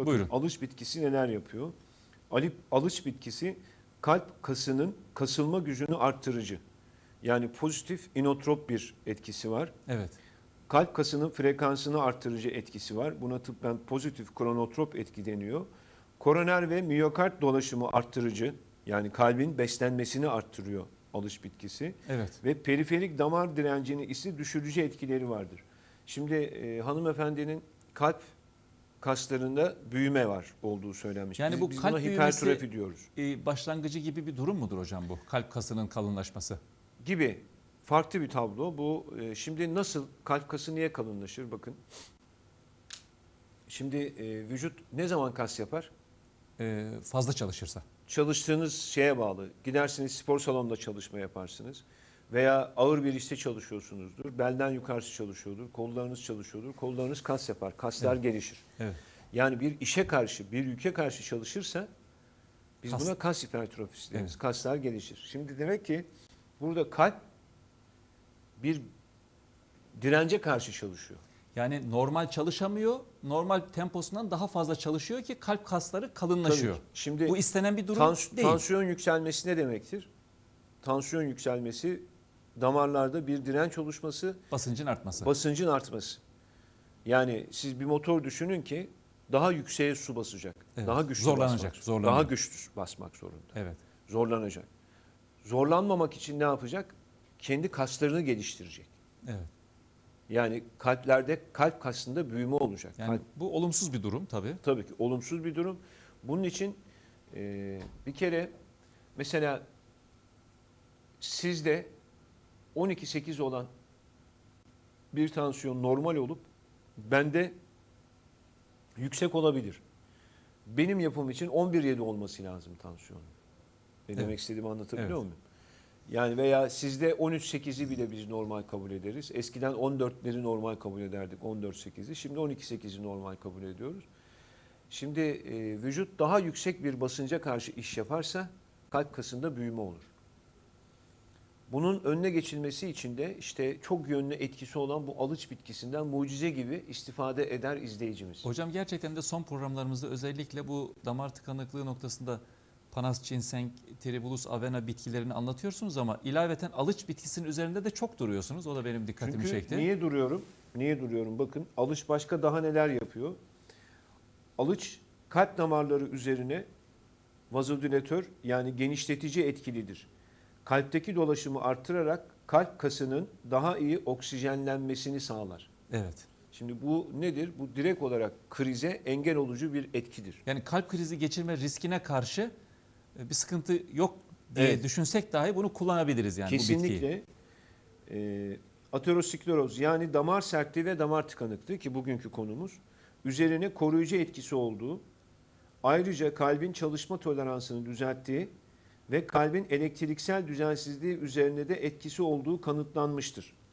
Bakın Buyurun. alış bitkisi neler yapıyor? Ali, alış bitkisi kalp kasının kasılma gücünü arttırıcı. Yani pozitif inotrop bir etkisi var. Evet. Kalp kasının frekansını arttırıcı etkisi var. Buna tıbben pozitif kronotrop etki deniyor. Koroner ve miyokard dolaşımı arttırıcı. Yani kalbin beslenmesini arttırıyor alış bitkisi. Evet. Ve periferik damar direncini ise düşürücü etkileri vardır. Şimdi e, hanımefendinin kalp kaslarında büyüme var olduğu söylenmiş. Yani biz, bu biz kalp buna hipertrofi diyoruz. Ee, başlangıcı gibi bir durum mudur hocam bu? Kalp kasının kalınlaşması. Gibi farklı bir tablo. Bu e, şimdi nasıl kalp kası niye kalınlaşır? Bakın. Şimdi e, vücut ne zaman kas yapar? Ee, fazla çalışırsa. Çalıştığınız şeye bağlı. Gidersiniz spor salonunda çalışma yaparsınız. Veya ağır bir işte çalışıyorsunuzdur. Belden yukarısı çalışıyordur. Kollarınız çalışıyordur. Kollarınız kas yapar. Kaslar Evet. gelişir. Evet. Yani bir işe karşı, bir yüke karşı çalışırsa biz Kas- buna kas hipertrofisi deriz. Evet. Kaslar gelişir. Şimdi demek ki burada kalp bir dirence karşı çalışıyor. Yani normal çalışamıyor, normal temposundan daha fazla çalışıyor ki kalp kasları kalınlaşıyor. Tabii. Şimdi Bu istenen bir durum tans- değil. tansiyon yükselmesi ne demektir? Tansiyon yükselmesi damarlarda bir direnç oluşması, Basıncın artması. basıncın artması. Yani siz bir motor düşünün ki daha yükseğe su basacak. Evet. Daha güçlü Zorlanacak, basmak, zorlanıyor. daha güçlü basmak zorunda. evet. Zorlanacak. Zorlanmamak için ne yapacak? Kendi kaslarını geliştirecek. Evet. Yani kalplerde kalp kasında büyüme olacak. Yani Kalp, bu olumsuz bir durum tabii. tabii ki olumsuz bir durum. Bunun için e, bir kere mesela sizde 12-8 olan bir tansiyon normal olup bende yüksek olabilir. Benim yapım için 11-7 olması lazım tansiyonun. Ne Evet. demek istediğimi anlatabiliyor Evet. muyum? Yani veya sizde 13-8'i bile biz normal kabul ederiz. Eskiden 14'leri normal kabul ederdik 14-8'i. Şimdi 12-8'i normal kabul ediyoruz. Şimdi e, vücut daha yüksek bir basınca karşı iş yaparsa kalp kasında büyüme olur. Bunun önüne geçilmesi için de işte çok yönlü etkisi olan bu alıç bitkisinden mucize gibi istifade eder izleyicimiz. Hocam gerçekten de son programlarımızda özellikle bu damar tıkanıklığı noktasında panas, ginseng, tribulus, avena bitkilerini anlatıyorsunuz ama ilaveten alıç bitkisinin üzerinde de çok duruyorsunuz. O da benim dikkatimi Çünkü çekti. niye duruyorum? Niye duruyorum? Bakın alış başka daha neler yapıyor? Alıç kalp damarları üzerine vazodilatör yani genişletici etkilidir. Kalpteki dolaşımı artırarak kalp kasının daha iyi oksijenlenmesini sağlar. Evet. Şimdi bu nedir? Bu direkt olarak krize engel olucu bir etkidir. Yani kalp krizi geçirme riskine karşı e, bir sıkıntı yok diye Evet. düşünsek dahi bunu kullanabiliriz yani bu bitkiyi. Kesinlikle e, ateroskleroz yani damar sertliği ve damar tıkanıklığı ki bugünkü konumuz üzerine koruyucu etkisi olduğu ayrıca kalbin çalışma toleransını düzelttiği ve kalbin elektriksel düzensizliği üzerine de etkisi olduğu kanıtlanmıştır.